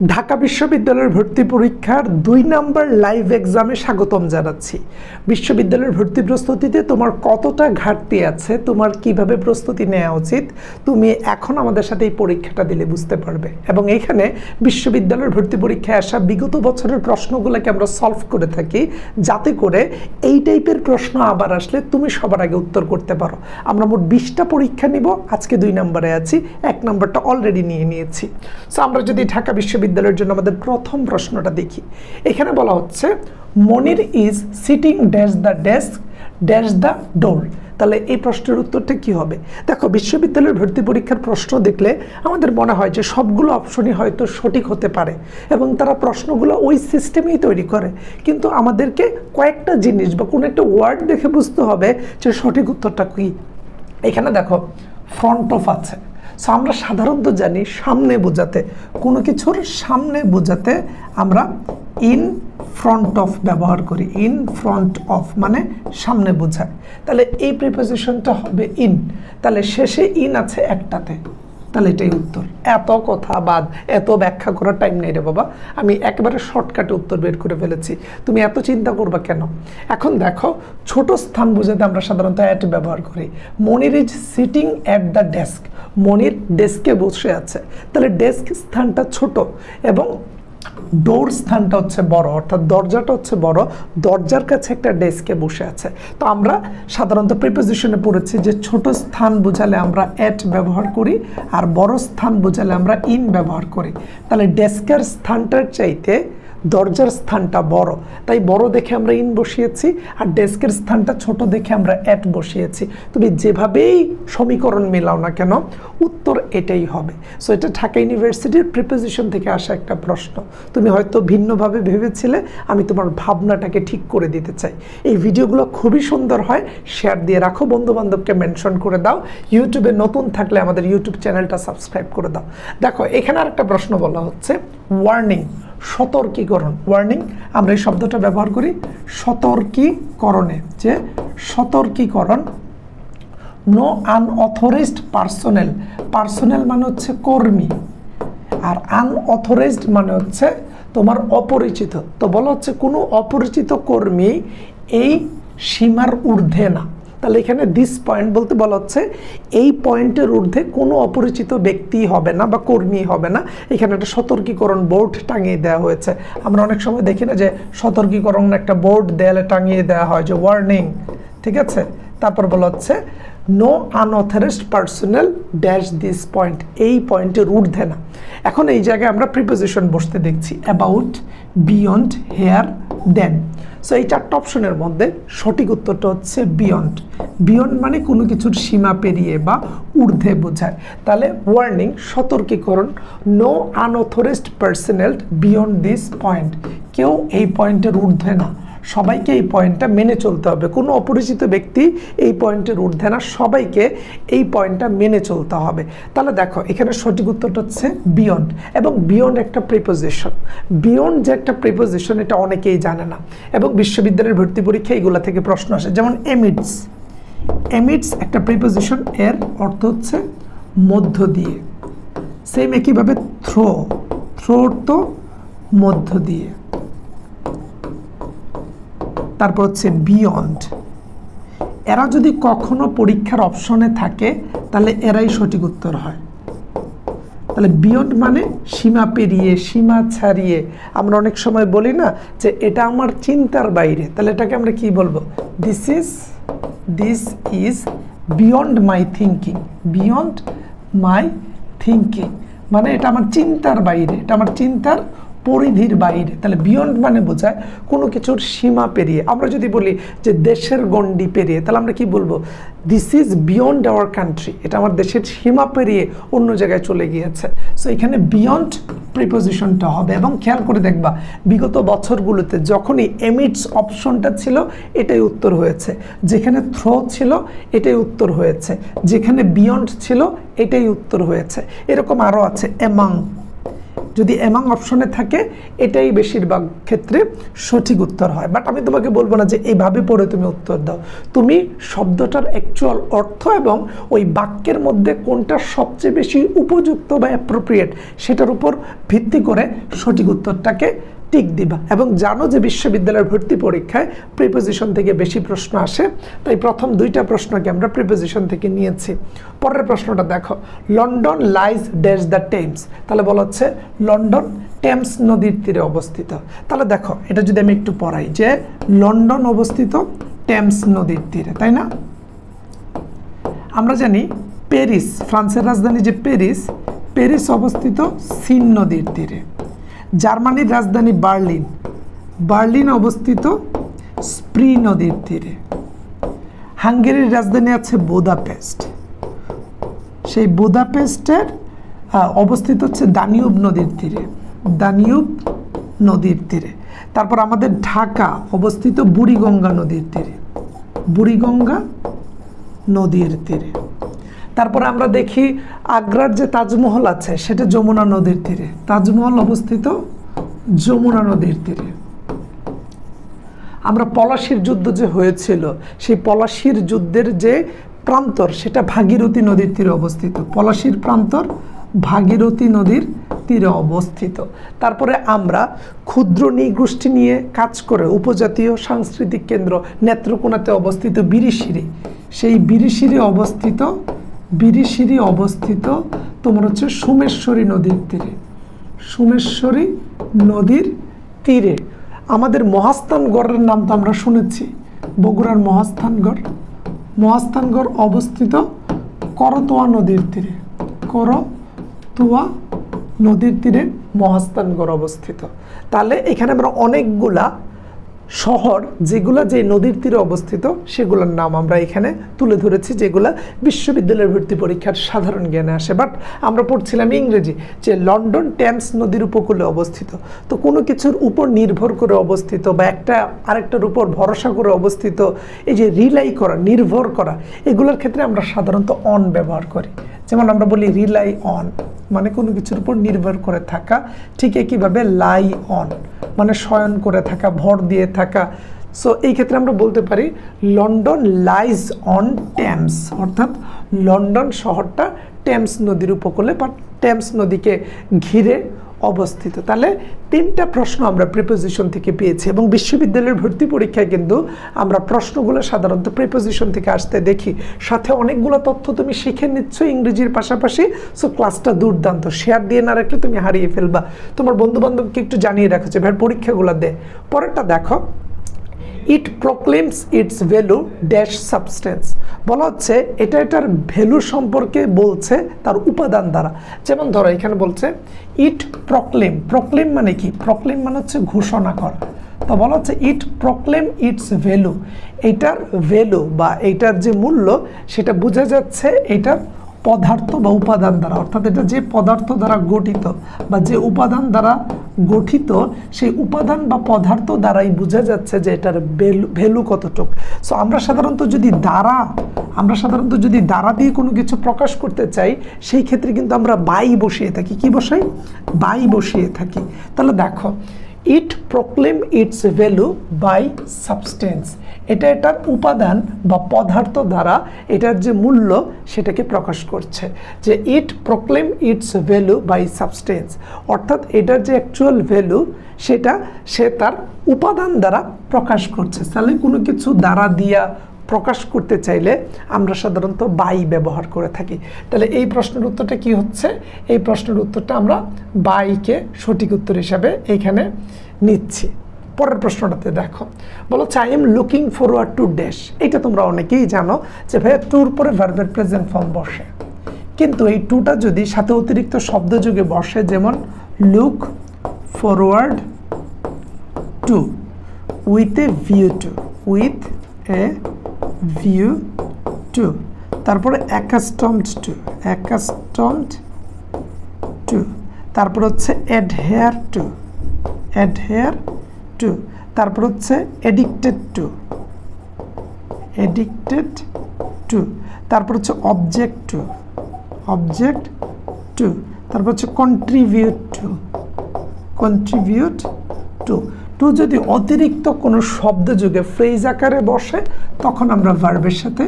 ঢাকা বিশ্ববিদ্যালয়ের ভর্তি পরীক্ষার দুই নাম্বার লাইভ এক্সামে স্বাগতম জানাচ্ছি। বিশ্ববিদ্যালয়ের ভর্তি প্রস্তুতিতে তোমার কতটা ঘাটতি আছে, তোমার কীভাবে প্রস্তুতি নেওয়া উচিত, তুমি এখন আমাদের সাথে এই পরীক্ষাটা দিলে বুঝতে পারবে। এবং এখানে বিশ্ববিদ্যালয়ের ভর্তি পরীক্ষায় আসা বিগত বছরের প্রশ্নগুলোকে আমরা সলভ করে থাকি, যাতে করে এই টাইপের প্রশ্ন আবার আসলে তুমি সবার আগে উত্তর করতে পারো। আমরা মোট বিশটা পরীক্ষা নিব, আজকে দুই নম্বরে আছি, এক নম্বরটা অলরেডি নিয়ে নিয়েছি। সো আমরা যদি ঢাকা বিশ্ববিদ্যালয়ের জন্য আমাদের প্রথম প্রশ্নটা দেখি। এখানে বলা হচ্ছে, Monir is sitting dash the desk, dash the door. তাহলে এই প্রশ্নের উত্তরটা কি হবে? দেখো, বিশ্ববিদ্যালয়ের ভর্তি পরীক্ষার প্রশ্ন দেখলে আমাদের মনে হয় যে সবগুলো অপশনই হয়তো সঠিক হতে পারে এবং তারা প্রশ্নগুলো ওই সিস্টেমেই তৈরি করে। কিন্তু আমাদেরকে কয়েকটা জিনিস বা কোনো একটা ওয়ার্ড দেখে বুঝতে হবে যে সঠিক উত্তরটা কী। এখানে দেখো, ফ্রন্ট অফ আছে। সো আমরা সাধারণত জানি সামনে বোঝাতে, কোনো কিছুর সামনে বোঝাতে আমরা ইন ফ্রন্ট অফ ব্যবহার করি। ইন ফ্রন্ট অফ মানে সামনে বোঝায়। তাহলে এই প্রিপোজিশনটা হবে ইন তাহলে শেষে ইন আছে একটাতে। তাহলে এটাই উত্তর। এত কথা বাদ, এত ব্যাখ্যা করার টাইম নেই রে বাবা। আমি একেবারে শর্টকাটে উত্তর বের করে ফেলেছি। তুমি এত চিন্তা করবা কেন? এখন দেখো, ছোট স্থান বোঝাতে আমরা সাধারণত অ্যাট ব্যবহার করি। Monir is sitting at the desk Monir ডেস্কে বসে আছে। তাহলে ডেস্ক স্থানটা ছোট এবং ডোর স্থানটা হচ্ছে বড়, অর্থাৎ দরজাটা হচ্ছে বড়, দরজার কাছে একটা ডেস্কে বসে আছে। তো আমরা সাধারণত প্রিপোজিশনে পড়েছি যে ছোট স্থান বোঝালে আমরা অ্যাট ব্যবহার করি, আর বড় স্থান বোঝালে আমরা ইন ব্যবহার করি। তাহলে ডেস্কের স্থানটার চাইতে দরজার স্থানটা বড়। তাই বড় দেখে আমরা ইন বসিয়েছি আর ডেস্কের স্থানটা ছোট দেখে আমরা অ্যাট বসিয়েছি। তুমি যেভাবেই সমীকরণ মেলাও না কেন, উত্তর এটাই হবে। সো এটা ঢাকা ইউনিভার্সিটির প্রিপোজিশন থেকে আসা একটা প্রশ্ন। তুমি হয়তো ভিন্নভাবে ভেবেছিলে, আমি তোমার ভাবনাটাকে ঠিক করে দিতে চাই। এই ভিডিওগুলো খুবই সুন্দর হয় শেয়ার দিয়ে রাখো। বন্ধু বান্ধবকে মেনশন করে দাও। ইউটিউবে নতুন থাকলে আমাদের ইউটিউব চ্যানেলটা সাবস্ক্রাইব করে দাও। দেখো, এখানে আর একটা প্রশ্ন বলা হচ্ছে ওয়ার্নিং সতর্কীকরণ ওয়ার্নিং আমরা এই শব্দটা ব্যবহার করি, সতর্কীকরণে, যে সতর্কীকরণ নো আনঅথরাইজড পার্সোনেল পার্সোনেল মানে হচ্ছে কর্মী, আর আনঅথরাইজড মানে হচ্ছে তোমার অপরিচিত, তো বলা হচ্ছে কোনো অপরিচিত কর্মী এই সীমার ঊর্ধ্বে না। তাহলে এখানে দিস পয়েন্ট বলতে বলা হচ্ছে, এই পয়েন্টের ঊর্ধ্বে কোনো অপরিচিত ব্যক্তি হবে না বা কর্মী হবে না। এখানে একটা সতর্কীকরণ বোর্ড টাঙিয়ে দেওয়া হয়েছে। আমরা অনেক সময় দেখি না যে সতর্কীকরণ একটা বোর্ড দেয়ালে টাঙিয়ে দেওয়া হয়, যে ওয়ার্নিং ঠিক আছে? তারপর বলা হচ্ছে no unauthorised personnel dash this point এই পয়েন্টের ঊর্ধ্বে না। এখন এই জায়গায় আমরা প্রিপোজিশন বসতে দেখছি। About beyond here then so এই চারটা অপশনের মধ্যে সঠিক উত্তরটা হচ্ছে বিয়ন্ড বিয়ন্ড মানে কোনো কিছুর সীমা পেরিয়ে বা ঊর্ধ্বে বোঝায়। তাহলে warning সতর্কীকরণ no unauthorised personnel beyond this point কেউ এই পয়েন্টের ঊর্ধ্বে না। সবাইকে এই পয়েন্টটা মেনে চলতে হবে। কোনো অপরিচিত ব্যক্তি এই পয়েন্টের ঊর্ধ্বে না, সবাইকে এই পয়েন্টটা মেনে চলতে হবে। তাহলে দেখো, এখানে সঠিক উত্তরটা হচ্ছে বিয়ন্ড এবং বিয়ন্ড একটা প্রিপোজিশন বিয়ন্ড যে একটা প্রিপোজিশন এটা অনেকেই জানে না এবং বিশ্ববিদ্যালয়ের ভর্তি পরীক্ষা এগুলো থেকে প্রশ্ন আসে। যেমন এমিডস এমিডস একটা প্রিপোজিশন এর অর্থ হচ্ছে মধ্য দিয়ে। সেম একইভাবে থ্রো থ্রোর তো মধ্য দিয়ে। তারপর হচ্ছে বিয়ন্ড এরা যদি কখনো পরীক্ষার অপশনে থাকে, তাহলে এরাই সঠিক উত্তর হয়। তাহলে বিয়ন্ড মানে সীমা পেরিয়ে, সীমা ছাড়িয়ে। আমরা অনেক সময় বলি না যে এটা আমার চিন্তার বাইরে। তাহলে এটাকে আমরা কি বলব? This is this is beyond my thinking beyond my thinking মানে এটা আমার চিন্তার বাইরে, এটা আমার চিন্তার পরিধির বাইরে, তাহলে বিয়ন্ড মানে বোঝায় কোনো কিছুর সীমা পেরিয়ে। আমরা যদি বলি যে দেশের গণ্ডি পেরিয়ে, তাহলে আমরা কি বলব? This is beyond our country এটা আমার দেশের সীমা পেরিয়ে অন্য জায়গায় চলে গিয়েছে। সো এখানে বিয়ন্ড প্রিপোজিশনটা হবে এবং খেয়াল করে দেখবা, বিগত বছরগুলোতে যখনই এমিটস অপশনটা ছিল, এটাই উত্তর হয়েছে। যেখানে থ্রো ছিল, এটাই উত্তর হয়েছে। যেখানে বিয়ন্ড ছিল, এটাই উত্তর হয়েছে। এরকম আরও আছে এমাং যদি এমাং অপশনে থাকে, এটাই বেশিরভাগ ক্ষেত্রে সঠিক উত্তর হয়। বাট আমি তোমাকে বলব না যে এইভাবে পড়ে তুমি উত্তর দাও। তুমি শব্দটার অ্যাকচুয়াল অর্থ এবং ওই বাক্যের মধ্যে কোনটা সবচেয়ে বেশি উপযুক্ত বা অ্যাপ্রোপ্রিয়েট সেটার উপর ভিত্তি করে সঠিক উত্তরটাকে টিক দিবা। এবং জানো যে বিশ্ববিদ্যালয়ের ভর্তি পরীক্ষায় প্রিপোজিশন থেকে বেশি প্রশ্ন আসে, তাই প্রথম দুইটা প্রশ্নকে আমরা প্রিপোজিশন থেকে নিয়েছি। পরের প্রশ্নটা দেখো London lies dash the Thames তাহলে বলা হচ্ছে লন্ডন টেমস নদীর তীরে অবস্থিত। তাহলে দেখো, এটা যদি আমি একটু পড়াই, যে লন্ডন অবস্থিত টেমস নদীর তীরে তাই না? আমরা জানি প্যারিস ফ্রান্সের রাজধানী যে প্যারিস প্যারিস অবস্থিত সিন নদীর তীরে। জার্মানির রাজধানী বার্লিন। বার্লিন অবস্থিত স্প্রি নদীর তীরে। হাঙ্গেরির রাজধানী আছে বোদাপেস্ট। সেই বোদাপেস্টের অবস্থিত হচ্ছে দানিউব নদীর তীরে। দানিউব নদীর তীরে। তারপর আমাদের ঢাকা অবস্থিত বুড়িগঙ্গা নদীর তীরে। বুড়িগঙ্গা নদীর তীরে। তারপরে আমরা দেখি আগ্রার যে তাজমহল আছে, সেটা যমুনা নদীর তীরে। তাজমহল অবস্থিত যমুনা নদীর তীরে। আমরা পলাশির যুদ্ধ যে হয়েছিল, সেই পলাশির যুদ্ধের যে প্রান্তর, সেটা ভাগীরথী নদীর তীরে অবস্থিত। পলাশির প্রান্তর ভাগীরথী নদীর তীরে অবস্থিত। তারপরে আমরা ক্ষুদ্র নৃগোষ্ঠী নিয়ে কাজ করে উপজাতীয় সাংস্কৃতিক কেন্দ্র নেত্রকোনাতে অবস্থিত বিরিশিরি। সেই বিরিশিরি অবস্থিত বিরিশিরি অবস্থিত তোমার হচ্ছে সোমেশ্বরী নদীর তীরে। সোমেশ্বরী নদীর তীরে। আমাদের মহাস্থানগড়ের নাম তো আমরা শুনেছি, বগুড়ার মহাস্থানগড়। মহাস্থানগড় অবস্থিত করতোয়া নদীর তীরে। করতোয়া নদীর তীরে মহাস্থানগড় অবস্থিত। তাহলে এখানে আমরা অনেকগুলা শহর যেগুলো যে নদীর তীরে অবস্থিত, সেগুলোর নাম আমরা এখানে তুলে ধরেছি, যেগুলা বিশ্ববিদ্যালয়ের ভর্তি পরীক্ষার সাধারণ জ্ঞানে আসে। বাট আমরা পড়ছিলাম ইংরেজি, যে লন্ডন টেমস নদীর উপকূলে অবস্থিত। তো কোনো কিছুর উপর নির্ভর করে অবস্থিত বা একটা আরেকটার উপর ভরসা করে অবস্থিত, এই যে রিলাই করা, নির্ভর করা, এগুলোর ক্ষেত্রে আমরা সাধারণত অন ব্যবহার করি। যেমন আমরা বলি রিলাই অন মানে কোনো কিছুর উপর নির্ভর করে থাকা, ঠিক একইভাবে লাই অন মানে শয়ন করে থাকা, ভর দিয়ে থাকা। সো এই ক্ষেত্রে আমরা বলতে পারি লন্ডন লাইজ অন টেমস অর্থাৎ লন্ডন শহরটা টেমস নদীর উপকূলে বা টেমস নদীকে ঘিরে অবস্থিত। তাহলে তিনটা প্রশ্ন আমরা প্রিপোজিশন থেকে পেয়েছি এবং বিশ্ববিদ্যালয়ের ভর্তি পরীক্ষায় কিন্তু আমরা প্রশ্নগুলো সাধারণত প্রিপোজিশন থেকে আসতে দেখি। সাথে অনেকগুলো তথ্য তুমি শিখে নিচ্ছ ইংরেজির পাশাপাশি সো ক্লাসটা দুর্দান্ত। শেয়ার দিয়ে না রাখলে তুমি হারিয়ে ফেলবা। তোমার বন্ধুবান্ধবকে একটু জানিয়ে রাখো যে, ভাই, পরীক্ষাগুলো দে। পরেরটা দেখো it proclaims its value dash substance বলা হচ্ছে, এটা এটার ভ্যালু সম্পর্কে বলছে তার উপাদান দ্বারা। যেমন ধরো, এখানে বলছে ইট প্রক্লেম প্রক্লেম মানে কি? প্রক্লেম মানে হচ্ছে ঘোষণা করা। তো বলা হচ্ছে ইট প্রক্লেম ইটস ভ্যালু এইটার ভ্যালু বা এইটার যে মূল্য, সেটা বোঝা যাচ্ছে এটার পদার্থ বা উপাদান দ্বারা, অর্থাৎ এটা যে পদার্থ দ্বারা গঠিত বা যে উপাদান দ্বারা গঠিত, সেই উপাদান বা পদার্থ দ্বারাই বোঝা যাচ্ছে যে এটার ভ্যালু কতটুকু। সো আমরা সাধারণত যদি দ্বারা, আমরা সাধারণত যদি দ্বারা দিয়ে কোনো কিছু প্রকাশ করতে চাই, সেই ক্ষেত্রে কিন্তু আমরা বাই বসিয়ে থাকি। কি বসাই? বাই বসিয়ে থাকি। তাহলে দেখো it proclaim its value by substance. এটা এটার উপাদান বা পদার্থ দ্বারা এটার যে মূল্য সেটাকে প্রকাশ করছে যে it proclaim its value by substance. অর্থাৎ এটার যে অ্যাকচুয়াল ভ্যালু সেটা সে তার উপাদান দ্বারা প্রকাশ করছে। তাহলে কোনো কিছু দ্বারা দিয়া প্রকাশ করতে চাইলে আমরা সাধারণত বাই ব্যবহার করে থাকি। তাহলে এই প্রশ্নের উত্তরটা কি হচ্ছে? এই প্রশ্নের উত্তরটা আমরা বাইকে সঠিক উত্তর হিসাবে এখানে নিচ্ছি। পরের প্রশ্নটাতে দেখো। বলো I am looking forward to dash এটা তোমরা অনেকেই জানো যে ভাইয়া টুর পরে ভার্বের প্রেজেন্ট ফর্ম বসে। কিন্তু এই টুটা যদি সাথে অতিরিক্ত শব্দযোগে বসে, যেমন look forward to with a view to with a view to তারপরে অ্যাকাস্টমড টু অ্যাকাস্টমড টু তারপর হচ্ছে অ্যাডহেয়ার টু অ্যাডহেয়ার টু তারপর হচ্ছে এডিক্টেড টু এডিক্টেড টু তারপর হচ্ছে অবজেক্ট টু অবজেক্ট টু তারপর হচ্ছে contribute to contribute to to যদি অতিরিক্ত কোনো শব্দ যুগে ফ্রেজ আকারে বসে, তখন আমরা ভার্বের সাথে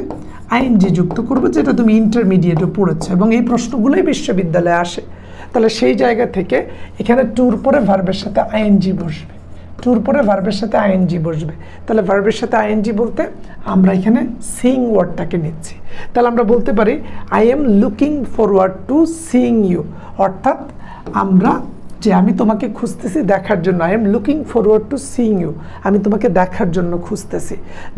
আইন আইএনজি যুক্ত করব, যেটা তুমি ইন্টারমিডিয়েটে পড়েছো এবং এই প্রশ্নগুলোই বিশ্ববিদ্যালয়ে আসে। তাহলে সেই জায়গা থেকে এখানে ট্যুর পরে ভার্বের সাথে আইএনজি বসবে। ট্যুর পরে ভার্বের সাথে আইএনজি বসবে। তাহলে ভার্বের সাথে আইএনজি বলতে আমরা এখানে সিং ওয়ার্ডটাকে নিচ্ছি। তাহলে আমরা বলতে পারি I am looking forward to seeing you অর্থাৎ আমরা যে আমি তোমাকে খুঁজতেছি দেখার জন্য। I am looking forward to seeing you আমি তোমাকে দেখার জন্য খুঁজতেছি।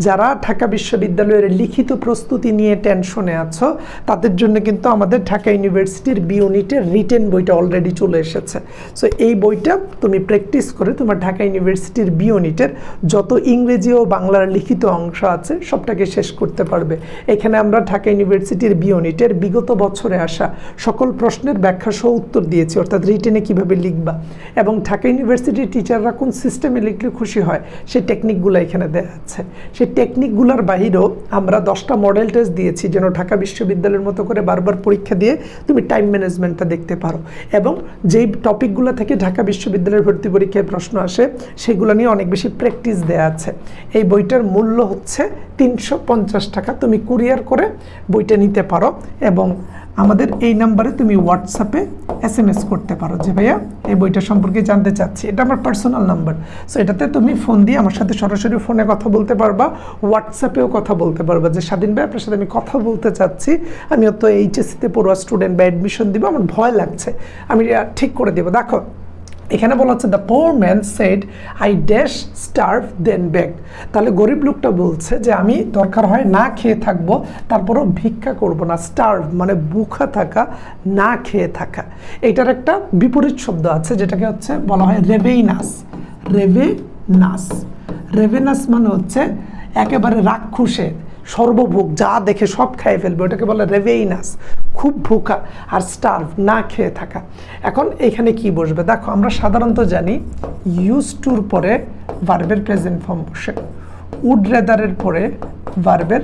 যারা ঢাকা বিশ্ববিদ্যালয়ের লিখিত প্রস্তুতি নিয়ে টেনশনে আছো, তাদের জন্য কিন্তু আমাদের ঢাকা ইউনিভার্সিটির বি ইউনিটের রিটেন বইটা অলরেডি চলে এসেছে। সো এই বইটা তুমি প্র্যাকটিস করে তোমার ঢাকা ইউনিভার্সিটির বি ইউনিটের যত ইংরেজি ও বাংলার লিখিত অংশ আছে, সবটাকে শেষ করতে পারবে। এখানে আমরা ঢাকা ইউনিভার্সিটির বি ইউনিটের বিগত বছরে আসা সকল প্রশ্নের ব্যাখ্যা সহ উত্তর দিয়েছি। অর্থাৎ রিটেনে কীভাবে লিখবা। এবং ঢাকা ইউনিভার্সিটির টিচাররা কোন সিস্টেমে লিখলে খুশি হয় সেই টেকনিকগুলো এখানে দেওয়া আছে। সেই টেকনিকগুলোর বাহিরেও আমরা দশটা মডেল টেস্ট দিয়েছি, যেন ঢাকা বিশ্ববিদ্যালয়ের মতো করে বারবার পরীক্ষা দিয়ে তুমি টাইম ম্যানেজমেন্টটা দেখতে পারো। এবং যেই টপিকগুলো থেকে ঢাকা বিশ্ববিদ্যালয়ের ভর্তি পরীক্ষায় প্রশ্ন আসে, সেগুলো নিয়ে অনেক বেশি প্র্যাকটিস দেওয়া আছে। এই বইটার মূল্য হচ্ছে তিনশো পঞ্চাশ টাকা। তুমি কুরিয়ার করে বইটা নিতে পারো এবং আমাদের এই নাম্বারে তুমি হোয়াটসঅ্যাপে এস এম এস করতে পারো যে, ভাইয়া, এই বইটা সম্পর্কে জানতে চাচ্ছি। এটা আমার পার্সোনাল নাম্বার সো এটাতে তুমি ফোন দিয়ে আমার সাথে সরাসরি ফোনে কথা বলতে পারবা হোয়াটসঅ্যাপেও কথা বলতে পারবা যে, স্বাধীন ভাই, আপনার সাথে আমি কথা বলতে চাচ্ছি। আমি তো এইচএসসিতে পড়ুয়া স্টুডেন্ট বা অ্যাডমিশন দিব, আমার ভয় লাগছে। আমি ঠিক করে দেবো। দেখো এখানে বলা হচ্ছে the poor man said I dash starve than beg তাহলে গরিব লোকটা বলছে যে, আমি দরকার হয় না খেয়ে থাকব, তারপরও ভিক্ষা করব না স্টার্ভ মানে বুখা থাকা, না খেয়ে থাকা। এটার একটা বিপরীত শব্দ আছে, যেটাকে হচ্ছে বলা হয় রেভেইনাস রেভেনাস রেভেনাস মানে হচ্ছে একেবারে রাক্ষুসে সর্বভোগ, যা দেখে সব খেয়ে ফেলবে। ওটাকে বলে রেভেইনাস, খুব ভোকা আর স্টার্ভ না খেয়ে থাকা। এখন এখানে কি বসবে? দেখো, আমরা সাধারণত জানি ইউজ টুর পরে ভার্বের প্রেজেন্ট ফর্ম বসে উড রেদারের পরে ভার্বের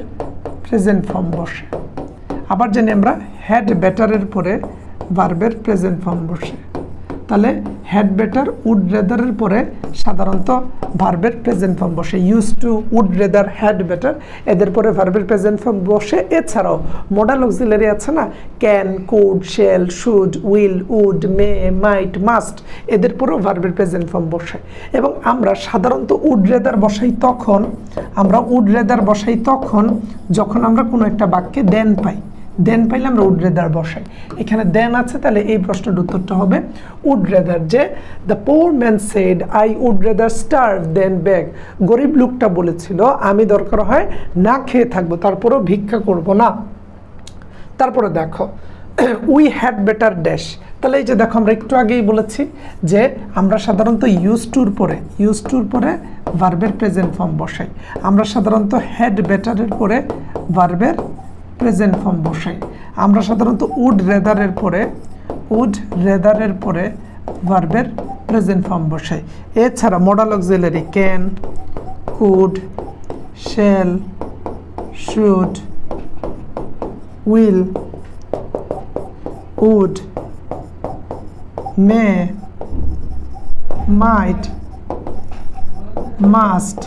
প্রেজেন্ট ফর্ম বসে। আবার জানি আমরা হ্যাড বেটারের পরে ভার্বের প্রেজেন্ট ফর্ম বসে। তাহলে হ্যাড বেটার উড রেদারের পরে সাধারণত ভার্বের প্রেজেন্ট ফর্ম বসে। Use to would rather had better এদের পরে ভার্বের প্রেজেন্ট ফর্ম বসে। এছাড়াও মডাল অক্সিলারি আছে না? Can could shall should will would may might must এদের পরেও ভার্বের প্রেজেন্ট ফর্ম বসে। এবং আমরা সাধারণত উড রেদার বসাই তখন, আমরা উড রেদার বসাই তখন, যখন আমরা কোনো একটা বাক্যে দেন পাই। দেন পাইলে আমরা উড রেদার বসাই। এখানে দেন আছে, তাহলে এই প্রশ্নের উত্তরটা হবে উড রেদার যে the poor man said I would rather starve than beg গরিব লোকটা বলেছিল, আমি দরকার হয় না খেয়ে থাকব, তারপরেও ভিক্ষা করব না। তারপরে দেখো উই হ্যাড বেটার ড্যাশ তাহলে এই যে দেখো, আমরা একটু আগেই বলেছি যে, আমরা সাধারণত ইউজ টুর পরে ইউজ টুর পরে ভার্বের প্রেজেন্ট ফর্ম বসাই। আমরা সাধারণত হ্যাড বেটারের পরে ভার্বের প্রেজেন্ট ফর্ম বসাই আমরা সাধারণত উড রেদারের পরে উড রেদারের পরে ভার্বের প্রেজেন্ট ফর্ম বসাই এছাড়া modal auxiliary can could shall should will would may might must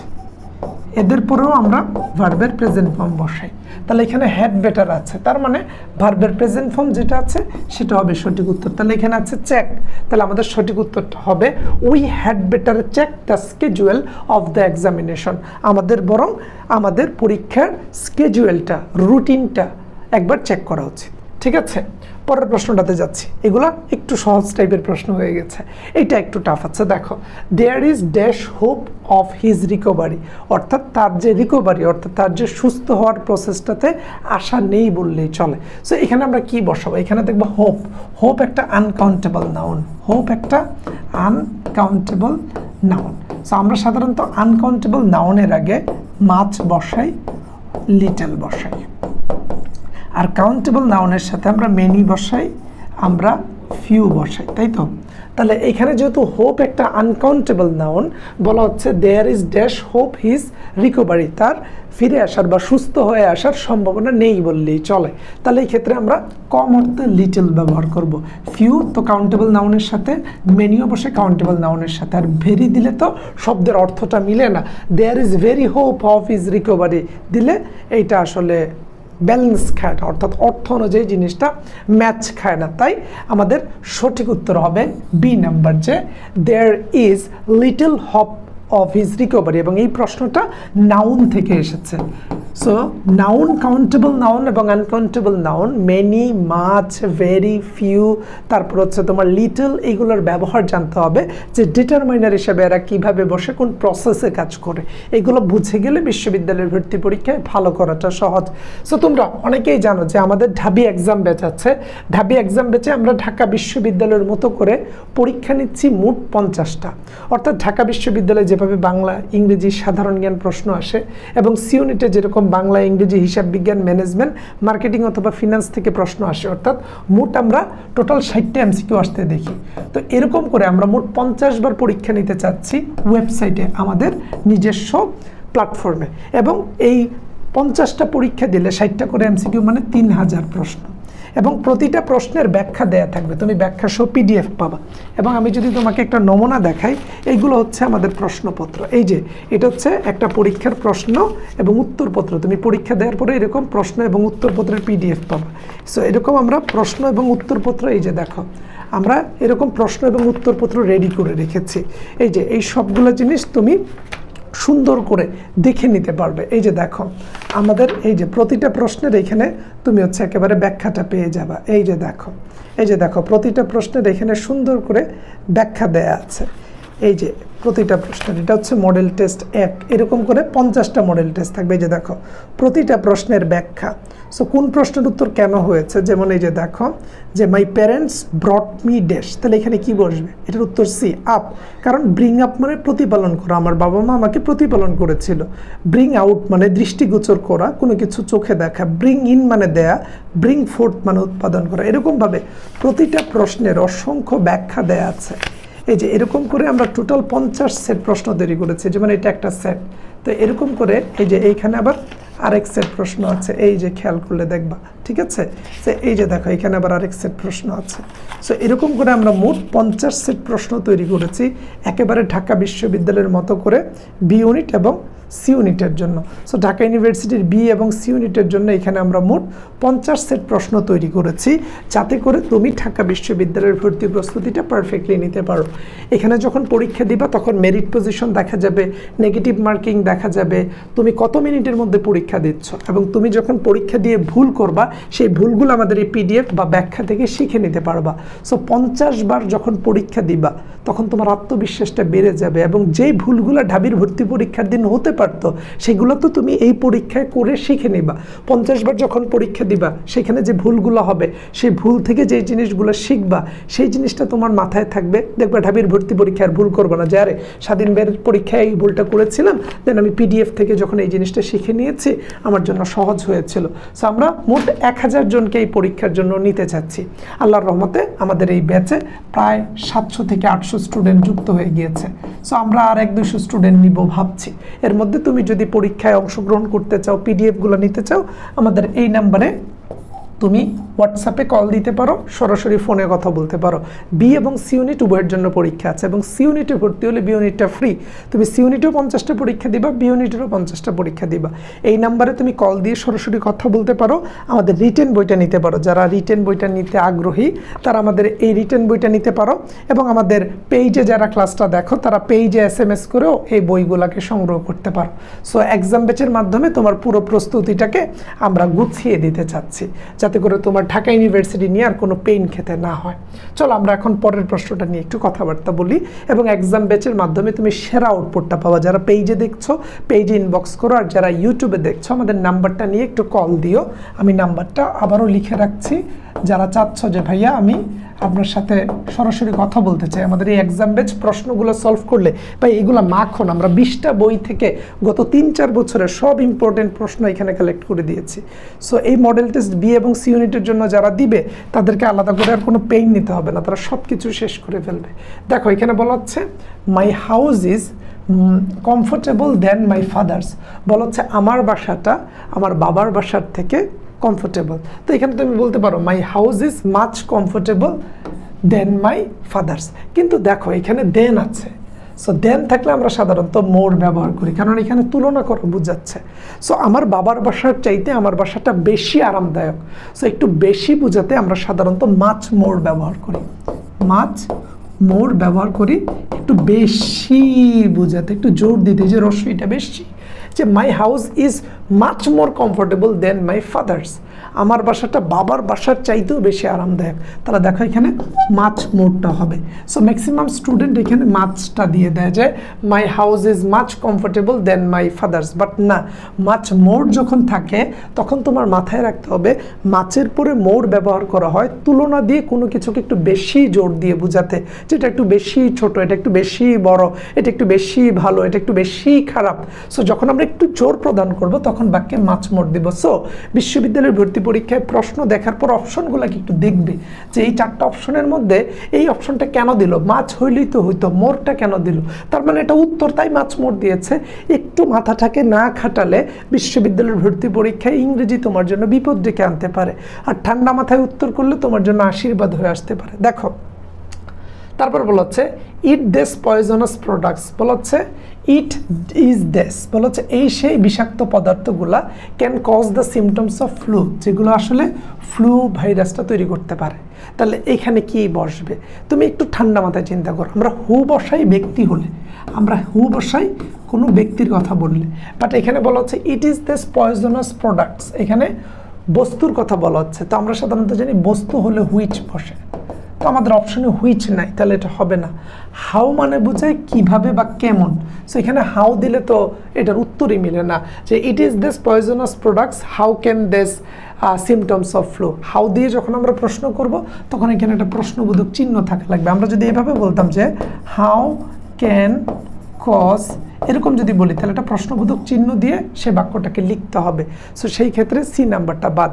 এদের পরেও আমরা ভার্বের প্রেজেন্ট ফর্ম বসাই তাহলে এখানে হ্যাড বেটার আছে। তার মানে ভার্বের প্রেজেন্ট ফর্ম যেটা আছে, সেটা হবে সঠিক উত্তর। তাহলে এখানে আছে চেক তাহলে আমাদের সঠিক উত্তরটা হবে we had better check the schedule of the examination আমাদের বরং আমাদের পরীক্ষার স্কেজুয়েলটা রুটিনটা একবার চেক করা উচিত। ঠিক আছে? পরের প্রশ্নটাতে যাচ্ছি। এগুলা একটু সহজ টাইপের প্রশ্ন হয়ে গেছে। এইটা একটু টাফ আছে, দেখো। There is dash hope of his recovery অর্থাৎ তার যে রিকভারি অর্থাৎ তার যে সুস্থ হওয়ার প্রসেসটাতে আশা নেই বললেই চলে। সো এখানে আমরা কি বসাবো? এখানে দেখব হোপ হোপ একটা আনকাউন্টেবল নাউন হোপ একটা আনকাউন্টেবল নাউন সো আমরা সাধারণত আনকাউন্টেবল নাউনের আগে মাছ বসাই লিটল বসাই। আর কাউন্টেবল নাউনের সাথে আমরা মেনি বসাই, আমরা ফিউ বসাই, তাই তো? তাহলে এখানে যেহেতু হোপ একটা আনকাউন্টেবল নাউন বলা হচ্ছে there is dash hope his recovery তার ফিরে আসার বা সুস্থ হয়ে আসার সম্ভাবনা নেই বললেই চলে। তাহলে এই ক্ষেত্রে আমরা কম অর্থে লিটল ব্যবহার করব। ফিউ তো কাউন্টেবল নাউনের সাথে মেনিও বসে কাউন্টেবল নাউনের সাথে। আর ভেরি দিলে তো শব্দের অর্থটা মিলে না। There is very hope of is recovery দিলে এইটা আসলে ব্যালেন্স খায় না, অর্থাৎ অর্থ অনুযায়ী জিনিসটা ম্যাচ খায় না। তাই আমাদের সঠিক উত্তর হবে বি নাম্বার যে there is little hope of his recovery এবং এই প্রশ্নটা নাউন থেকে এসেছে। সো নাউন কাউন্টেবল নাউন এবং uncountable noun many much very few তারপর হচ্ছে তোমার লিটল এইগুলোর ব্যবহার জানতে হবে যে ডিটারমাইনার হিসেবে এরা কীভাবে বসে, কোন প্রসেসে কাজ করে। এগুলো বুঝে গেলে বিশ্ববিদ্যালয়ের ভর্তি পরীক্ষায় ভালো করাটা সহজ। সো তোমরা অনেকেই জানো যে আমাদের ঢাবি এক্সাম ব্যাচ আছে। ঢাবি এক্সাম ব্যাচে আমরা ঢাকা বিশ্ববিদ্যালয়ের মতো করে পরীক্ষা নিচ্ছি মোট পঞ্চাশটা। অর্থাৎ ঢাকা বিশ্ববিদ্যালয়ে যেভাবে বাংলা, ইংরেজি সাধারণ জ্ঞান প্রশ্ন আসে এবং সিউনিটে যেরকম বাংলা ইংরেজি হিসাব বিজ্ঞান ম্যানেজমেন্ট, মার্কেটিং অথবা ফিনান্স থেকে প্রশ্ন আসে, অর্থাৎ মোট আমরা টোটাল ষাটটা এমসিকিউ আসতে দেখি। তো এরকম করে আমরা মোট পঞ্চাশ বার পরীক্ষা নিতে চাচ্ছি ওয়েবসাইটে, আমাদের নিজস্ব প্ল্যাটফর্মে। এবং এই পঞ্চাশটা পরীক্ষা দিলে ষাটটা করে এমসিকিউ মানে তিন হাজার প্রশ্ন। এবং প্রতিটা প্রশ্নের ব্যাখ্যা দেয়া থাকবে। তুমি ব্যাখ্যা সহ পিডিএফ পাবা। এবং আমি যদি তোমাকে একটা নমুনা দেখাই, এইগুলো হচ্ছে আমাদের প্রশ্নপত্র। এই যে, এটা হচ্ছে একটা পরীক্ষার প্রশ্ন এবং উত্তরপত্র। তুমি পরীক্ষা দেওয়ার পরে এরকম প্রশ্ন এবং উত্তরপত্রের পিডিএফ পাবা। সো এরকম আমরা প্রশ্ন এবং উত্তরপত্র, এই যে দেখো, আমরা এরকম প্রশ্ন এবং উত্তরপত্র রেডি করে রেখেছি। এই যে, এই সবগুলো জিনিস তুমি সুন্দর করে দেখে নিতে পারবে। এই যে দেখো, আমাদের এই যে প্রতিটা প্রশ্নের এখানে তুমি হচ্ছে একেবারে ব্যাখ্যাটা পেয়ে যাবা। এই যে দেখো, এই যে দেখো, প্রতিটা প্রশ্নের এখানে সুন্দর করে ব্যাখ্যা দেয়া আছে। এই যে প্রতিটা প্রশ্নের, এটা হচ্ছে মডেল টেস্ট এক। এরকম করে পঞ্চাশটা মডেল টেস্ট থাকবে, এই যে দেখো, প্রতিটা প্রশ্নের ব্যাখ্যা। সো কোন প্রশ্নের উত্তর কেন হয়েছে? যেমন এই যে দেখো, যে my parents brought me dash তাহলে এখানে কি বসবে? এটার উত্তর সি আপ কারণ ব্রিং আপ মানে প্রতিপালন করা। আমার বাবা মা আমাকে প্রতিপালন করেছিল। ব্রিং আউট মানে দৃষ্টিগোচর করা, কোনো কিছু চোখে দেখা। ব্রিং ইন মানে দেয়া ব্রিং ফোর্থ মানে উৎপাদন করা। এরকমভাবে প্রতিটা প্রশ্নের অসংখ্য ব্যাখ্যা দেয়া আছে। এই যে এরকম করে আমরা টোটাল পঞ্চাশ সেট প্রশ্ন তৈরি করেছি যেমন এটা একটা সেট তো এরকম করে এই যে এইখানে আবার আরেক সেট প্রশ্ন আছে, এই যে খেয়াল করলে দেখবা, ঠিক আছে? সে এই যে দেখো, এখানে আবার আরেক সেট প্রশ্ন আছে। সো এরকম করে আমরা মোট পঞ্চাশ সেট প্রশ্ন তৈরি করেছি, একেবারে ঢাকা বিশ্ববিদ্যালয়ের মতো করে বি ইউনিট এবং সি ইউনিটের জন্য। সো ঢাকা ইউনিভার্সিটির বি এবং সি ইউনিটের জন্য এখানে আমরা মোট পঞ্চাশ সেট প্রশ্ন তৈরি করেছি। যাতে করে তুমি ঢাকা বিশ্ববিদ্যালয়ের ভর্তি প্রস্তুতিটা পারফেক্টলি নিতে পারো। এখানে যখন পরীক্ষা দিবা, তখন মেরিট পজিশন দেখা যাবে নেগেটিভ মার্কিং দেখা যাবে। তুমি কত মিনিটের মধ্যে পরীক্ষা দিচ্ছ? এবং তুমি যখন পরীক্ষা দিয়ে ভুল করবা, সেই ভুলগুলো আমাদের এই পিডিএফ বা ব্যাখ্যা থেকে শিখে নিতে পারবা। সো পঞ্চাশ বার যখন পরীক্ষা দিবা তখন তোমার আত্মবিশ্বাসটা বেড়ে যাবে এবং যেই ভুলগুলো ঢাবির ভর্তি পরীক্ষার দিন হতে পারতো, সেগুলো তো তুমি এই পরীক্ষায় করে শিখে নিবা। পঞ্চাশ বার যখন পরীক্ষা দিবা, সেখানে যে ভুলগুলো হবে, সেই ভুল থেকে যে জিনিসগুলো শিখবা, সেই জিনিসটা তোমার মাথায় থাকবে। দেখবা ঢাবির ভর্তি পরীক্ষায় আর ভুল করব না। যে আরে, স্বাধীন বের পরীক্ষায় এই ভুলটা করেছিলাম দেন আমি পিডিএফ থেকে যখন এই জিনিসটা শিখে নিয়েছি, আমার জন্য সহজ হয়েছিল। সো আমরা মোট এক হাজার জনকে এই পরীক্ষার জন্য নিতে চাচ্ছি। আল্লাহর রহমতে আমাদের এই ব্যাচে প্রায় সাতশো থেকে আটশো স্টুডেন্ট যুক্ত হয়ে গিয়েছে। সো আমরা আর এক দুশো স্টুডেন্ট নিব ভাবছি। এর মধ্যে তুমি যদি পরীক্ষায় অংশগ্রহণ করতে চাও পিডিএফগুলো নিতে চাও, আমাদের এই নাম্বারে তুমি হোয়াটসঅ্যাপে কল দিতে পারো, সরাসরি ফোনে কথা বলতে পারো। বি এবং সি ইউনিট উভয়ের জন্য পরীক্ষা আছে এবং সি ইউনিটে ভর্তি হলে বি ইউনিটটা ফ্রি তুমি সি ইউনিটেও পঞ্চাশটা পরীক্ষা দিবা বি ইউনিটেরও পঞ্চাশটা পরীক্ষা দিবা। এই নাম্বারে তুমি কল দিয়ে সরাসরি কথা বলতে পারো, আমাদের রিটেন বইটা নিতে পারো। যারা রিটেন বইটা নিতে আগ্রহী, তারা আমাদের এই রিটেন বইটা নিতে পারো এবং আমাদের পেইজে যারা ক্লাসটা দেখো, তারা পেইজে এস এম এস করেও এই বইগুলোকে সংগ্রহ করতে পারো। সো এক্সাম ব্যাচের মাধ্যমে তোমার পুরো প্রস্তুতিটাকে আমরা গুছিয়ে দিতে চাচ্ছি। যাতে করে তোমার ঢাকা ইউনিভার্সিটি নিয়ে আর কোনো পেইন খেতে না হয়। চলো আমরা এখন পরের প্রশ্নটা নিয়ে একটু কথাবার্তা বলি এবং এক্সাম ব্যাচের মাধ্যমে তুমি সেরা আউটপুটটা পাওয়া যারা পেজে দেখছ পেজে ইনবক্স করো আর যারা ইউটিউবে দেখছ, আমাদের নাম্বারটা নিয়ে একটু কল দিও। আমি নাম্বারটা আবারও লিখে রাখছি। যারা চাচ্ছ যে ভাইয়া, আমি আপনার সাথে সরাসরি কথা বলতে চাই। আমাদের এই এক্সাম বেচ প্রশ্নগুলো সলভ করলে, ভাই, এগুলো মাখন আমরা বিশটা বই থেকে গত তিন চার বছরের সব ইম্পর্টেন্ট প্রশ্ন এখানে কালেক্ট করে দিয়েছি। সো এই মডেল টেস্ট বি এবং সি ইউনিটের জন্য যারা দিবে, তাদেরকে আলাদা করে আর কোনো পেইন নিতে হবে না। তারা সব কিছু শেষ করে ফেলবে। দেখো, এখানে বলা হচ্ছে my house is comfortable than my father's বলা হচ্ছে, আমার বাসাটা আমার বাবার বাসার থেকে কমফোর্টেবল তো এখানে তুমি বলতে পারো my house is much comfortable than my father's কিন্তু দেখো, এখানে দেন আছে। সো দেন থাকলে আমরা সাধারণত মোর ব্যবহার করি, কারণ এখানে তুলনা করা, বোঝাচ্ছে। সো আমার বাবার বাসার চাইতে আমার বাসাটা বেশি আরামদায়ক। সো একটু বেশি বোঝাতে আমরা সাধারণত মাছ মোর ব্যবহার করি। মাছ মোর ব্যবহার করি, একটু বেশি বোঝাতে, একটু জোর দিতে, যে রশ্মিটা বেশি। যে my house is much more comfortable than my father's আমার বাসাটা বাবার বাসার চাইতেও বেশি আরামদায়ক। তাহলে দেখো এখানে মাছ মোড়টা হবে। সো ম্যাক্সিমাম স্টুডেন্ট এখানে মাছটা দিয়ে দেয় যে my house is much comfortable than my father's but না, মাছ মোড় যখন থাকে, তখন তোমার মাথায় রাখতে হবে, মাছের পরে মোড় ব্যবহার করা হয় তুলনা দিয়ে কোনো কিছুকে একটু বেশি জোর দিয়ে বোঝাতে। যেটা একটু বেশি ছোট, এটা একটু বেশি বড়, এটা একটু বেশি ভালো, এটা একটু বেশি খারাপ। সো যখন আমরা একটু জোর প্রদান করব, তখন বাক্যে মাছ মোড় দিব। সো বিশ্ববিদ্যালয়ের ভর্তি পরীক্ষায় প্রশ্ন দেখার পর অপশনগুলোকে একটু দেখবে? যে এই চারটা অপশনের মধ্যে এই অপশনটা কেন দিল? মাছ হইলেই তো হইতো মোড়টা কেন দিল? তার মানে এটা উত্তর তাই মাছ মোড় দিয়েছে। একটু মাথাটাকে না খাটালে বিশ্ববিদ্যালয়ের ভর্তি পরীক্ষায় ইংরেজি তোমার জন্য বিপদ ডেকে আনতে পারে। আর ঠান্ডা মাথায় উত্তর করলে তোমার জন্য আশীর্বাদ হয়ে আসতে পারে। দেখো, তারপর বলা হচ্ছে ইট দেস পয়জনাস প্রোডাক্টস বলা হচ্ছে ইট ইজ দেস বলা হচ্ছে এই সেই বিষাক্ত পদার্থগুলা can cause the symptoms of flu যেগুলো আসলে ফ্লু ভাইরাসটা তৈরি করতে পারে। তাহলে এখানে কি বসবে? তুমি একটু ঠান্ডা মাথায় চিন্তা করো। আমরা হু বসাই ব্যক্তি হলে। আমরা হু বসাই কোনো ব্যক্তির কথা বললে। বাট এখানে বলা হচ্ছে it is this poisonous products এখানে বস্তুর কথা বলা হচ্ছে। তো আমরা সাধারণত জানি বস্তু হলে হুইচ বসে। তো আমাদের অপশনে হুইচ নাই, তাহলে এটা হবে না। হাউ মানে বোঝায় কীভাবে বা কেমন। সো এখানে হাউ দিলে তো এটার উত্তরই মিলে না, যে it is this poisonous products how can this symptoms of flu how দিয়ে যখন আমরা প্রশ্ন করব, তখন এখানে একটা প্রশ্নবোধক চিহ্ন থাকা লাগবে। আমরা যদি এভাবে বলতাম যে হাউ ক্যান কজ এরকম যদি বলি, তাহলে একটা প্রশ্নবোধক চিহ্ন দিয়ে সে বাক্যটাকে লিখতে হবে। সো সেই ক্ষেত্রে সি নাম্বারটা বাদ।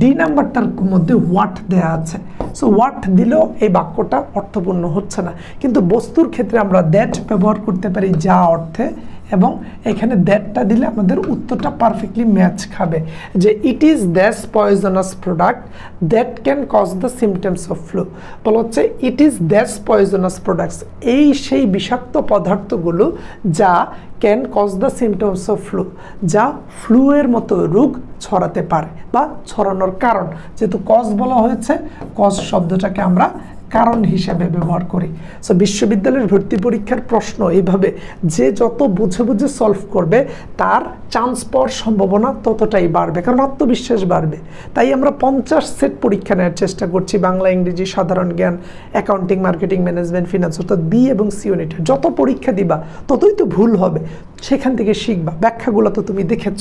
ডি নাম্বারটার মধ্যে ওয়াট দেয়া আছে। সো ওয়াট দিলেও এই বাক্যটা অর্থপূর্ণ হচ্ছে না। কিন্তু বস্তুর ক্ষেত্রে আমরা দ্যাট ব্যবহার করতে পারি, যা অর্থে এবং এখানে দ্যাটটা দিলে আমাদের উত্তরটা পারফেক্টলি ম্যাচ খাবে যে it is that's poisonous product that can cause the symptoms of flu বলা হচ্ছে it is that's poisonous products এই সেই বিষাক্ত পদার্থগুলো যা can cause the symptoms of flu যা ফ্লুয়ের মতো রোগ ছড়াতে পারে বা ছড়ানোর কারণ। যেহেতু কজ বলা হয়েছে কজ শব্দটাকে আমরা কারণ হিসাবে ব্যবহার করি। সো বিশ্ববিদ্যালয়ের ভর্তি পরীক্ষার প্রশ্ন এইভাবে যে যত বুঝে বুঝে সলভ করবে, তার চান্স পাওয়ার সম্ভাবনা ততটাই বাড়বে, কারণ আত্মবিশ্বাস বাড়বে। তাই আমরা পঞ্চাশ সেট পরীক্ষা নেওয়ার চেষ্টা করছি, বাংলা, ইংরেজি, সাধারণ জ্ঞান অ্যাকাউন্টিং মার্কেটিং ম্যানেজমেন্ট ফিনান্স অর্থাৎ বি এবং সি ইউনিটের যত পরীক্ষা দিবা, ততই তো ভুল হবে। সেখান থেকে শিখবা। ব্যাখ্যাগুলো তো তুমি দেখেছ।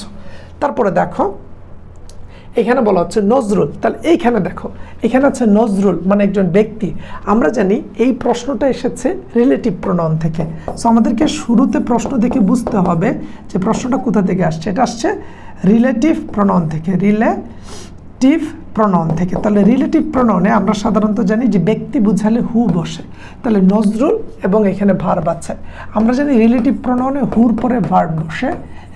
তারপরে দেখো এখানে বলা হচ্ছে নজরুল। তাহলে এইখানে দেখো, এখানে আছে নজরুল মানে একজন ব্যক্তি। আমরা জানি এই প্রশ্নটা এসেছে রিলেটিভ প্রণয়ন থেকে। সো আমাদেরকে শুরুতে প্রশ্ন দেখে বুঝতে হবে যে প্রশ্নটা কোথা থেকে আসছে। এটা আসছে রিলেটিভ প্রণয়ন থেকে রিলেটিভ প্রণয়ন থেকে। তাহলে রিলেটিভ প্রণয়নে আমরা সাধারণত জানি যে ব্যক্তি বুঝালে হু বসে। তাহলে নজরুল এবং এখানে ভার বাচ্ছে আমরা জানি রিলেটিভ প্রণয়নে হুর পরে ভার বসে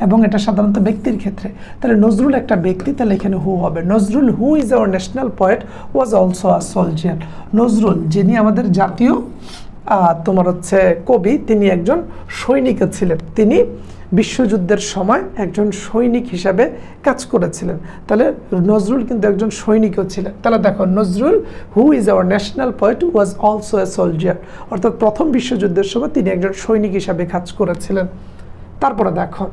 এবং এটা সাধারণত ব্যক্তির ক্ষেত্রে। তাহলে নজরুল একটা ব্যক্তি, তাহলে এখানে হু হবে। Nazrul who is our national poet was also a soldier Nazrul, যিনি আমাদের জাতীয় তোমার হচ্ছে কবি, তিনি একজন সৈনিক ছিলেন। তিনি বিশ্বযুদ্ধের সময় একজন সৈনিক হিসাবে কাজ করেছিলেন। তাহলে নজরুল কিন্তু একজন সৈনিকও ছিলেন। তাহলে দেখো, Nazrul who is our national poet was also a soldier অর্থাৎ প্রথম বিশ্বযুদ্ধের সময় তিনি একজন সৈনিক হিসাবে কাজ করেছিলেন। তারপরে দেখো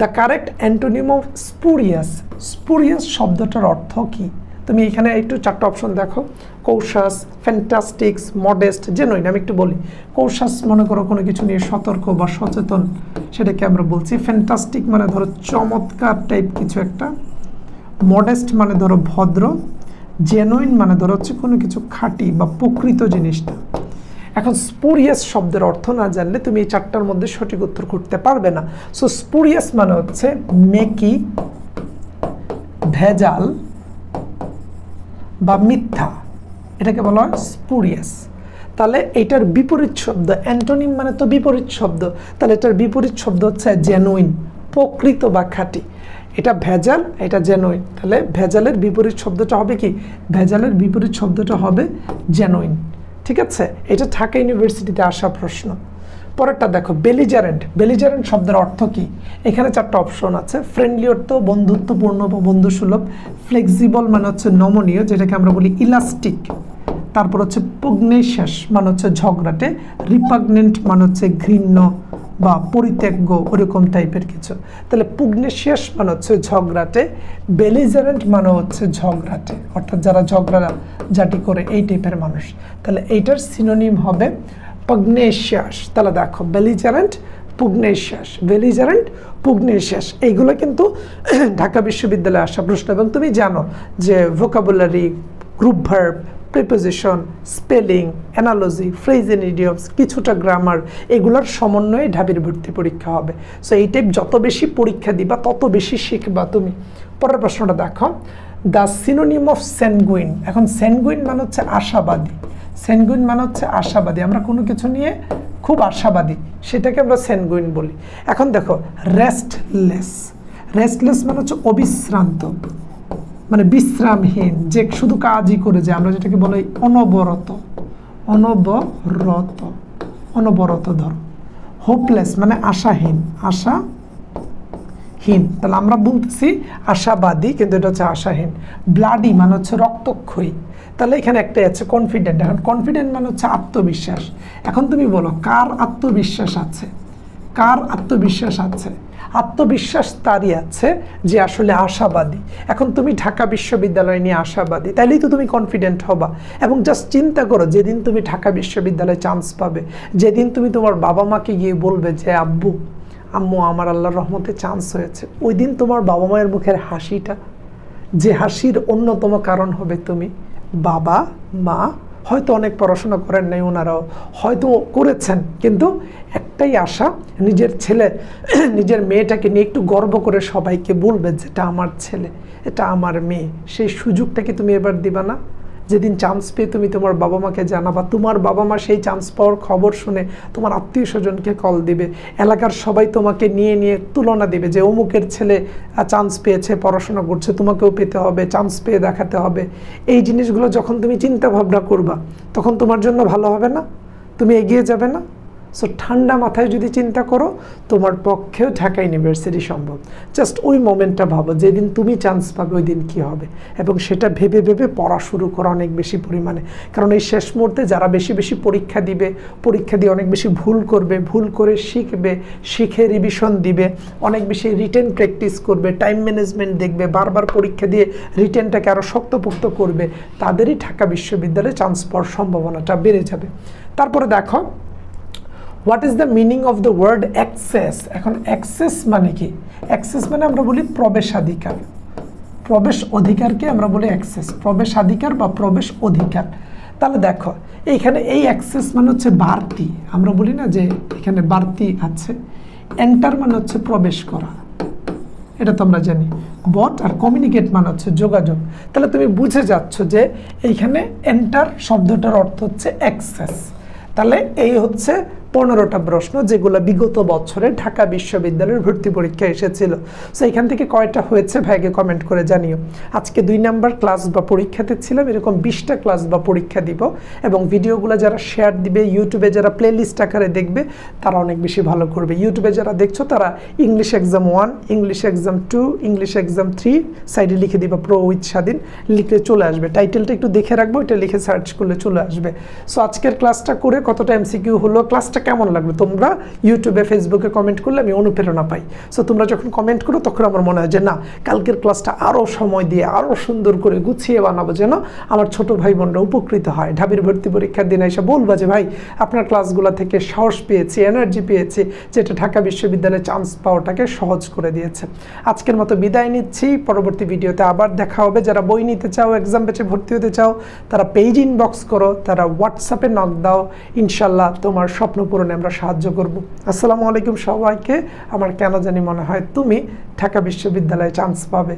the correct antonym of spurious spurious শব্দটার অর্থ কি? তুমি এখানে একটু চারটা অপশন দেখো। কৌশাস ফ্যান্টাস্টিক্স মডেস্ট যে নই আমি একটু বলি। কৌশাস মনে করো কোনো কিছু নিয়ে সতর্ক বা সচেতন, সেটাকে আমরা বলছি। ফ্যান্টাস্টিক মানে ধরো চমৎকার টাইপ কিছু একটা। মডেস্ট মানে ধরো ভদ্র। জেনুইন মানে ধরো হচ্ছে কোনো কিছু খাঁটি বা প্রকৃত জিনিসটা। এখন স্পুরিয়াস শব্দের অর্থ না জানলে তুমি এই চারটার মধ্যে সঠিক উত্তর করতে পারবে না। সো স্পুরিয়াস মানে হচ্ছে মেকি, ভেজাল বা মিথ্যা, এটাকে বলা হয় স্পুরিয়াস। তাহলে এটার বিপরীত শব্দ, অ্যান্টোনিম মানে তো বিপরীত শব্দ, তাহলে এটার বিপরীত শব্দ হচ্ছে জেনুইন প্রকৃত বা খাঁটি। এটা ভেজাল, এটা জেনুইন তাহলে ভেজালের বিপরীত শব্দটা হবে কি? ভেজালের বিপরীত শব্দটা হবে জেনুইন ঠিক আছে? এটা ঢাকা ইউনিভার্সিটিতে আসা প্রশ্ন। পরেরটা দেখো বেলিজারেন্ট বেলিজারেন্ট শব্দের অর্থ কি? এখানে চারটা অপশন আছে। ফ্রেন্ডলি অর্থ, বন্ধুত্বপূর্ণ বা বন্ধুসুলভ। ফ্লেক্সিবল মানে হচ্ছে নমনীয়, যেটাকে আমরা বলি ইলাস্টিক তারপর হচ্ছে পুগনেশাস মানে হচ্ছে ঝগড়াটে। রিপাগনেন্ট মানে হচ্ছে ঘৃণ্য বা পরিত্যাগ্য ওরকম টাইপের কিছু। তাহলে পুগনেশিয়াস মানে হচ্ছে ঝগড়াটে। বেলিজারেন্ট মানে হচ্ছে ঝগড়াটে। অর্থাৎ যারা ঝগড়া জাটি করে, এই টাইপের মানুষ। তাহলে এইটার সিনোনিম হবে পগনেশিয়াস তাহলে দেখো বেলিজারেন্ট পুগনেশিয়াস বেলিজারেন্ট পুগনেশিয়াস এইগুলো কিন্তু ঢাকা বিশ্ববিদ্যালয়ে আসা প্রশ্ন। এবং তুমি জানো যে vocabulary group verb preposition spelling analogy phrase and idioms কিছুটা গ্রামার এগুলোর সমন্বয়ে ঢাবির ভর্তি পরীক্ষা হবে। সো এই টাইপ যত বেশি পরীক্ষা দিবা, তত বেশি শিখবা তুমি। পরের প্রশ্নটা দেখো। দ্য সিনোনিম অফ স্যানগুইন এখন স্যানগুইন মানে হচ্ছে আশাবাদী। স্যানগুইন মানে হচ্ছে আশাবাদী। আমরা কোনো কিছু নিয়ে খুব আশাবাদী, সেটাকে আমরা সেনগুইন বলি। এখন দেখো রেস্টলেস রেস্টলেস মানে হচ্ছে অবিশ্রান্ত মানে বিশ্রামহীন, যে শুধু কাজই করে যায়। আমরা যেটাকে বলি অনবরত অনবরত অনবরত ধর। হোপলেস মানে আশাহীন আশাহীন। তাহলে আমরা বলতেছি আশাবাদী, কিন্তু এটা হচ্ছে আশাহীন। ব্লাডি মানে হচ্ছে রক্তক্ষয়ী। তাহলে এখানে একটাই আছে কনফিডেন্ট এখন কনফিডেন্ট মানে হচ্ছে আত্মবিশ্বাস। এখন তুমি বলো, কার আত্মবিশ্বাস আছে? কার আত্মবিশ্বাস আছে? আত্মবিশ্বাস তারই আছে যে আসলে আশাবাদী। এখন তুমি ঢাকা বিশ্ববিদ্যালয় নিয়ে আশাবাদী, তাইলেই তো তুমি কনফিডেন্ট হবা। এবং জাস্ট চিন্তা করো, যেদিন তুমি ঢাকা বিশ্ববিদ্যালয়ে চান্স পাবে, যেদিন তুমি তোমার বাবা মাকে গিয়ে বলবে যে, আব্বু, আম্মু, আমার আল্লাহর রহমতে চান্স হয়েছে। ওই দিন তোমার বাবা মায়ের মুখের হাসিটা, যে হাসির অন্যতম কারণ হবে তুমি। বাবা, মা হয়তো অনেক পড়াশোনা করেন নাই ওনারাও, হয়তো করেছেন, কিন্তু একটাই আশা, নিজের ছেলে, নিজের মেয়েটাকে নিয়ে একটু গর্ব করে সবাইকে বলবে যেটা আমার ছেলে, এটা আমার মেয়ে, সেই সুযোগটা কি তুমি এবার দিবা না? যেদিন চান্স পেয়ে তুমি তোমার বাবা মাকে জানাবা তোমার বাবা মা সেই চান্স পাওয়ার খবর শুনে তোমার আত্মীয় স্বজনকে কল দিবে, এলাকার সবাই তোমাকে নিয়ে নিয়ে তুলনা দিবে যে অমুকের ছেলে চান্স পেয়েছে, পড়াশোনা করছে, তোমাকেও পেতে হবে চান্স পেয়ে দেখাতে হবে। এই জিনিসগুলো যখন তুমি চিন্তা ভাবনা করবা, তখন তোমার জন্য ভালো হবে না? তুমি এগিয়ে যাবে না? সো ঠান্ডা মাথায় যদি চিন্তা করো, তোমার পক্ষেও ঢাকা ইউনিভার্সিটি সম্ভব। জাস্ট ওই মোমেন্টটা ভাবো, যেদিন তুমি চান্স পাবে ওই দিন কী হবে? এবং সেটা ভেবে ভেবে পড়া শুরু করো অনেক বেশি পরিমাণে। কারণ এই শেষ মুহূর্তে যারা বেশি বেশি পরীক্ষা দিবে, পরীক্ষা দিয়ে অনেক বেশি ভুল করবে, ভুল করে শিখবে, শিখে রিভিশন দিবে, অনেক বেশি রিটেন প্র্যাকটিস করবে টাইম ম্যানেজমেন্ট দেখবে, বারবার পরীক্ষা দিয়ে রিটেনটাকে আরও শক্তপোক্ত করবে, তাদেরই ঢাকা বিশ্ববিদ্যালয়ে চান্স পাওয়ার সম্ভাবনাটা বেড়ে যাবে। তারপরে দেখো what is the meaning of the word access এখন অ্যাক্সেস মানে কি? অ্যাক্সেস মানে আমরা বলি প্রবেশাধিকার। প্রবেশ অধিকারকে আমরা বলি অ্যাক্সেস প্রবেশাধিকার বা প্রবেশ অধিকার। তাহলে দেখো, এইখানে এই অ্যাক্সেস মানে হচ্ছে বাড়তি। আমরা বলি না যে এখানে বাড়তি আছে। এন্টার মানে হচ্ছে প্রবেশ করা। এটা তো আমরা জানি। বট আর কমিউনিকেট মানে হচ্ছে যোগাযোগ। তাহলে তুমি বুঝে যাচ্ছ যে এইখানে এন্টার শব্দটার অর্থ হচ্ছে অ্যাক্সেস তাহলে এই হচ্ছে পনেরোটা প্রশ্ন যেগুলো বিগত বছরে ঢাকা বিশ্ববিদ্যালয়ের ভর্তি পরীক্ষা এসেছিল। সো এখান থেকে কয়টা হয়েছে ভাইকে কমেন্ট করে জানিও। আজকে দুই নাম্বার ক্লাস বা পরীক্ষাতে ছিলাম, এরকম বিশটা ক্লাস বা পরীক্ষা দিব এবং ভিডিওগুলো যারা শেয়ার দিবে ইউটিউবে যারা প্লে লিস্ট আকারে দেখবে, তারা অনেক বেশি ভালো করবে। ইউটিউবে যারা দেখছ, তারা English exam one English exam two English exam three সাইডে লিখে দিবা প্রো উইথ স্বাধীন লিখলে চলে আসবে। টাইটেলটা একটু দেখে রাখব এটা লিখে সার্চ করলে চলে আসবে। সো আজকের ক্লাসটা করে কতটা এমসিকিউ হলো ক্লাসটা ক্লাসটা কেমন লাগল? তোমরা ইউটিউবে ফেসবুকে কমেন্ট করলে আমি অনুপ্রেরণা পাই। সো তোমরা যখন কমেন্ট করো, তখন আমার মনে হয় যে, না, কালকের ক্লাসটা আরও সময় দিয়ে আরও সুন্দর করে গুছিয়ে বানাবো যেন আমার ছোট ভাই বোনরা উপকৃত হয়। ঢাবির ভর্তি পরীক্ষার দিনে এসে বলবা যে, ভাই, আপনার ক্লাসগুলো থেকে সাহস পেয়েছি এনার্জি পেয়েছি, যেটা ঢাকা বিশ্ববিদ্যালয়ে চান্স পাওয়াটাকে সহজ করে দিয়েছে। আজকের মতো বিদায় নিচ্ছি। পরবর্তী ভিডিওতে আবার দেখা হবে। যারা বই নিতে চাও এক্সাম পেছে ভর্তি হতে চাও, তারা পেজ ইনবক্স করো, তারা হোয়াটসঅ্যাপে নক দাও। ইনশাল্লাহ তোমার স্বপ্ন পূরণে আমরা সাহায্য করব। আসসালামু আলাইকুম সবাইকে। আমার কেন জানি মনে হয় তুমি ঢাকা বিশ্ববিদ্যালয়ে চান্স পাবে।